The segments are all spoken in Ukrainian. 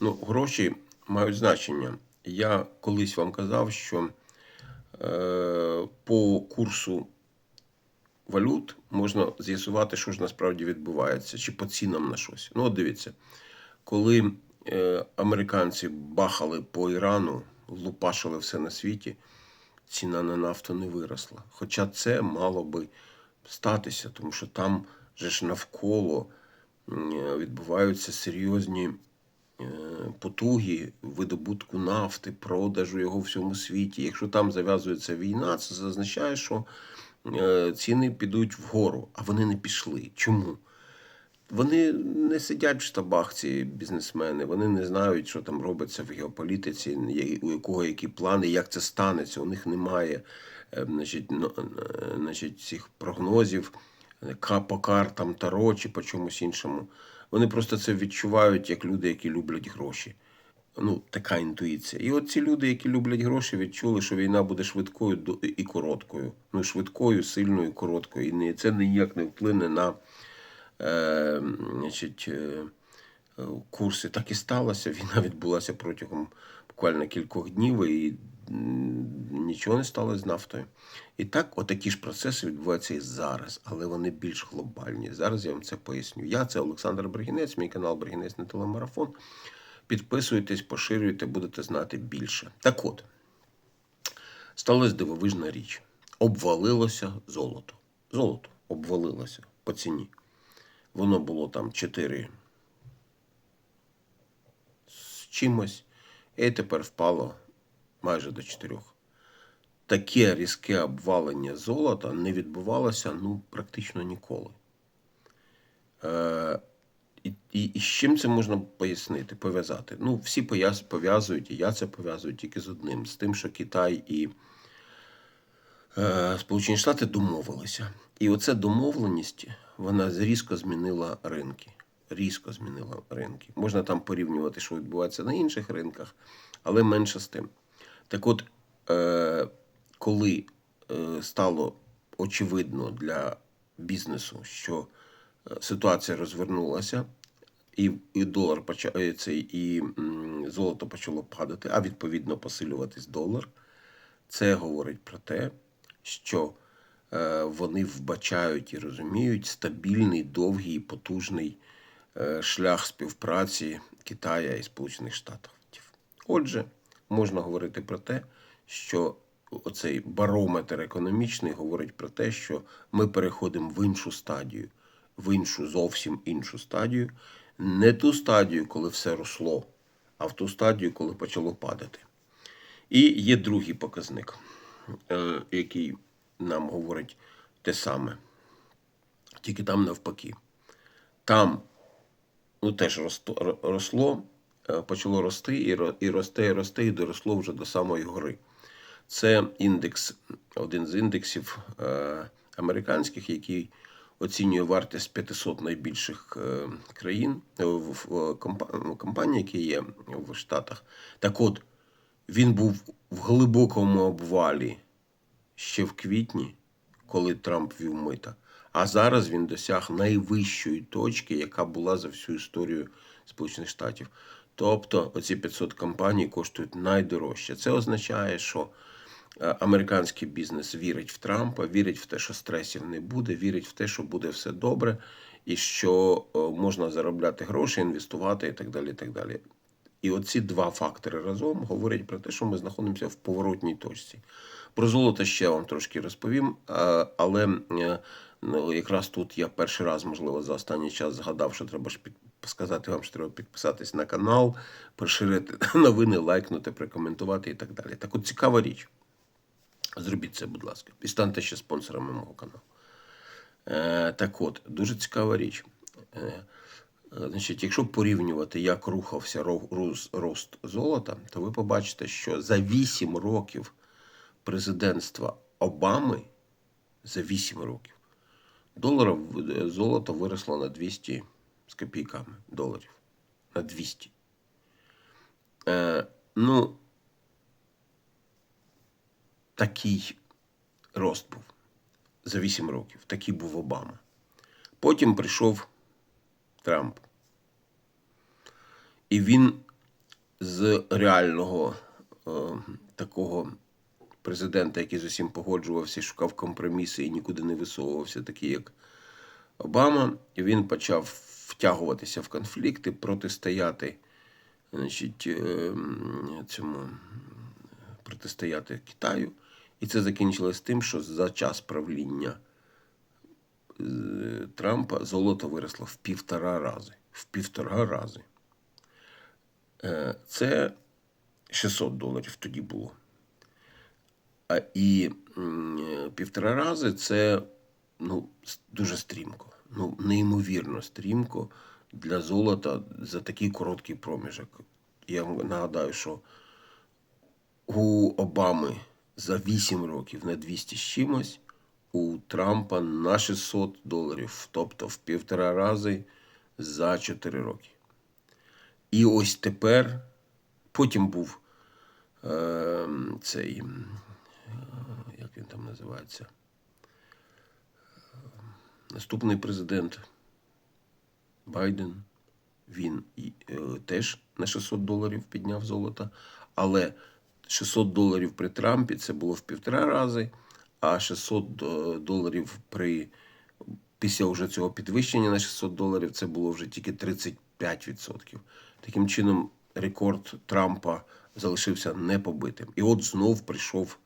Ну, гроші мають значення. Я колись вам казав, що е, по курсу валют можна з'ясувати, що ж насправді відбувається, чи по цінам на щось. Ну, от дивіться, коли е, американці бахали по Ірану, лупашили все на світі, ціна на нафту не виросла. Хоча це мало би статися, тому що там же ж навколо відбуваються серйозні потуги видобутку нафти, продажу його в всьому світі. Якщо там зав'язується війна, це означає, що е, ціни підуть вгору, а вони не пішли. Чому? Вони не сидять в штабах, ці бізнесмени, вони не знають, що там робиться в геополітиці, у якого які плани, як це станеться. У них немає е, значить, е, значить, цих прогнозів е, по картам Таро чи по чомусь іншому. Вони просто це відчувають як люди, які люблять гроші. Ну, така інтуїція. І от ці люди, які люблять гроші, відчули, що війна буде швидкою і короткою. Ну, швидкою, сильною, короткою. І це ніяк не вплине на е, значить, е, курси. Так і сталося. Війна відбулася протягом буквально кількох днів, і нічого не сталося з нафтою. І так, отакі ж процеси відбуваються і зараз, але вони більш глобальні. Зараз я вам це поясню. Я це Олександр Бригінець, мій канал Бригінець на телемарафон. Підписуйтесь, поширюйте, будете знати більше. Так от, сталася дивовижна річ. Обвалилося золото. Золото обвалилося по ціні. Воно було там 4 з чимось, і тепер впало майже до 4. Таке різке обвалення золота не відбувалося ну, практично ніколи. Е, і, і, і з чим це можна пояснити, пов'язати? Ну, всі пов'язують, і я це пов'язую тільки з одним: з тим, що Китай і е, Сполучені Штати домовилися. І оця домовленість вона різко змінила ринки. Різко змінила ринки. Можна там порівнювати, що відбувається на інших ринках, але менше з тим. Так от, е, коли е, стало очевидно для бізнесу, що е, ситуація розвернулася, і, і долар почав е, і золото почало падати, а відповідно посилюватись долар. Це говорить про те, що е, вони вбачають і розуміють стабільний, довгий і потужний шлях співпраці Китая і Сполучених Штатів. Отже, можна говорити про те, що оцей барометр економічний говорить про те, що ми переходимо в іншу стадію, в іншу зовсім іншу стадію, не ту стадію, коли все росло, а в ту стадію, коли почало падати. І є другий показник, е, який нам говорить те саме. Тільки там навпаки. Там ну, теж росло, почало рости, і, і росте, і росте, і доросло вже до самої гори. Це індекс, один з індексів е, американських, який оцінює вартість 500 найбільших е, країн, е, в, ну, компаній, які є в Штатах. Так от, він був в глибокому обвалі ще в квітні, коли Трамп вів мита. А зараз він досяг найвищої точки, яка була за всю історію Сполучених Штатів. Тобто оці 500 компаній коштують найдорожче. Це означає, що е, американський бізнес вірить в Трампа, вірить в те, що стресів не буде, вірить в те, що буде все добре, і що е, можна заробляти гроші, інвестувати і так далі. І так далі. І оці два фактори разом говорять про те, що ми знаходимося в поворотній точці. Про золото ще вам трошки розповім, але е, ну, якраз тут я перший раз, можливо, за останній час згадав, що треба ж. Сказати вам, що треба підписатись на канал, поширити новини, лайкнути, прокоментувати і так далі. Так от цікава річ. Зробіть це, будь ласка, і станьте ще спонсорами мого каналу. Е, так от, дуже цікава річ. Е, Значить, якщо порівнювати, як рухався ро- рост золота, то ви побачите, що за 8 років президентства Обами, за 8 років, долара в- золото виросло на 200 з копійками доларів. На 200. Е, ну, такий рост був за 8 років. Такий був Обама. Потім прийшов Трамп. І він з реального е, такого президента, який з усім погоджувався, шукав компроміси і нікуди не висовувався, такий як Обама, і він почав втягуватися в конфлікти, протистояти значить, е, цьому протистояти Китаю. І це закінчилось тим, що за час правління е, Трампа золото виросло в півтора рази. В півтора рази. Е, Це 600 доларів тоді було. А і півтора рази це ну, дуже стрімко. Ну, неймовірно стрімко для золота за такий короткий проміжок. Я вам нагадаю, що у Обами за 8 років на 200 з чимось, у Трампа на 600 доларів, тобто в півтора рази за 4 роки. І ось тепер, потім був е, цей, е, як він там називається, наступний президент Байден. Він і, е, теж на 600 доларів підняв золото, але 600 доларів при Трампі це було в півтора рази, а 600 доларів при після вже цього підвищення на 600 доларів це було вже тільки 35%. Таким чином, рекорд Трампа залишився непобитим. І от знов прийшов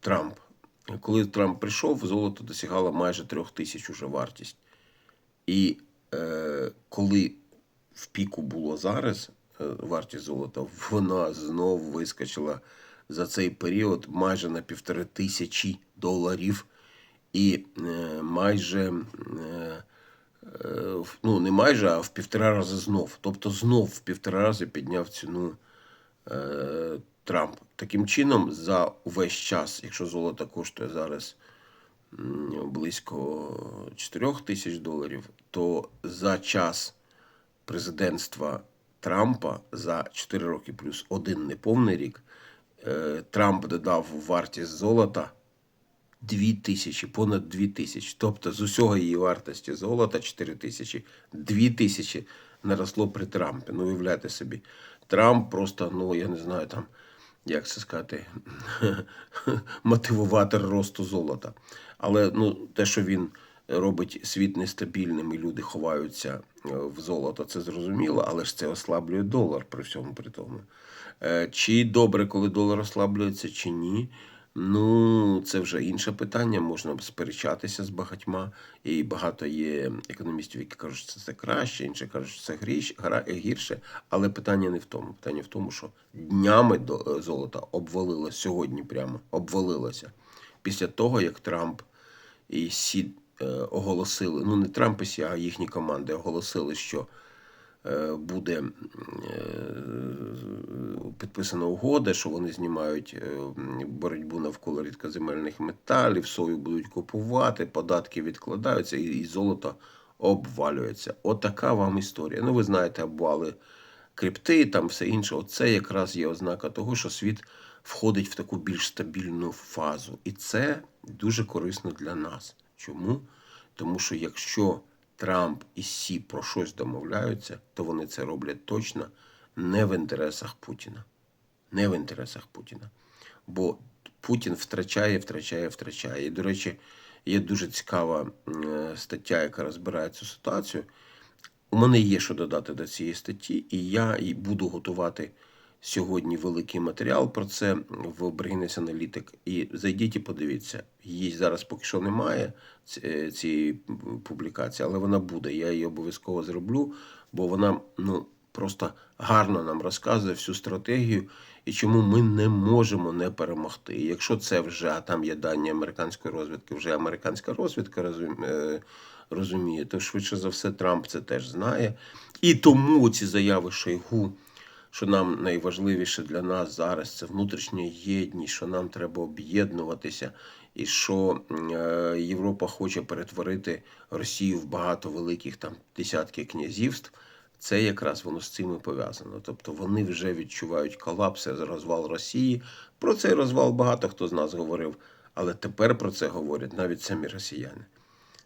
Трамп. Коли Трамп прийшов, золото досягало майже трьох тисяч уже вартість. І е, коли в піку було зараз е, вартість золота, вона знов вискочила за цей період майже на півтори тисячі доларів. І е, майже, е, ну не майже, а в півтора рази знов. Тобто знов в півтора рази підняв ціну е, Трамп. Таким чином, за увесь час, якщо золото коштує зараз близько 4 тисяч доларів, то за час президентства Трампа за 4 роки плюс один неповний рік е, Трамп додав вартість золота 2 тисячі, понад 2 тисячі. Тобто з усього її вартості золота 4 тисячі, 2 тисячі наросло при Трампі. Ну, уявляйте собі, Трамп просто, ну я не знаю там, як це сказати, мотивуватор росту золота. Але ну, те, що він робить світ нестабільним і люди ховаються е, в золото, це зрозуміло, але ж це ослаблює долар при всьому при тому. Е, Чи добре, коли долар ослаблюється, чи ні? Ну, це вже інше питання. Можна сперечатися з багатьма. І багато є економістів, які кажуть, що це краще, інші кажуть, що це гірше. Але питання не в тому. Питання в тому, що днями е, золота обвалилося сьогодні прямо обвалилося. Після того, як Трамп і Сі е, оголосили, ну не Трамп і Сі, а їхні команди оголосили, що буде е, підписана угода, що вони знімають е, боротьбу навколо рідкоземельних металів, сою будуть купувати, податки відкладаються і золото обвалюється. Отака вам історія. Ну, ви знаєте, обвали крипти, там все інше. Оце якраз є ознака того, що світ входить в таку більш стабільну фазу. І це дуже корисно для нас. Чому? Тому що якщо Трамп і Сі про щось домовляються, то вони це роблять точно не в інтересах Путіна. Не в інтересах Путіна. Бо Путін втрачає, втрачає, втрачає. І, до речі, є дуже цікава е, стаття, яка розбирає цю ситуацію. У мене є що додати до цієї статті, і я і буду готувати сьогодні великий матеріал про це в Бригінес Аналітик. І зайдіть і подивіться. Її зараз поки що немає цієї публікації, але вона буде. Я її обов'язково зроблю, бо вона ну просто гарно нам розказує всю стратегію і чому ми не можемо не перемогти. Якщо це вже, а там є дані американської розвідки, вже американська розвідка е, розуміє, то швидше за все Трамп це теж знає. І тому ці заяви Шойгу, що нам найважливіше для нас зараз це внутрішня єдність, що нам треба об'єднуватися, і що е, Європа хоче перетворити Росію в багато великих там десятки князівств. Це якраз воно з цим і пов'язано. Тобто вони вже відчувають колапс, розвал Росії. Про цей розвал багато хто з нас говорив, але тепер про це говорять навіть самі росіяни.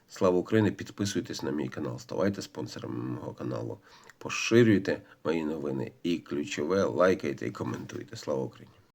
Слава Україні! Підписуйтесь на мій канал, ставайте спонсорами мого каналу, поширюйте мої новини і ключове лайкайте і коментуйте. Слава Україні!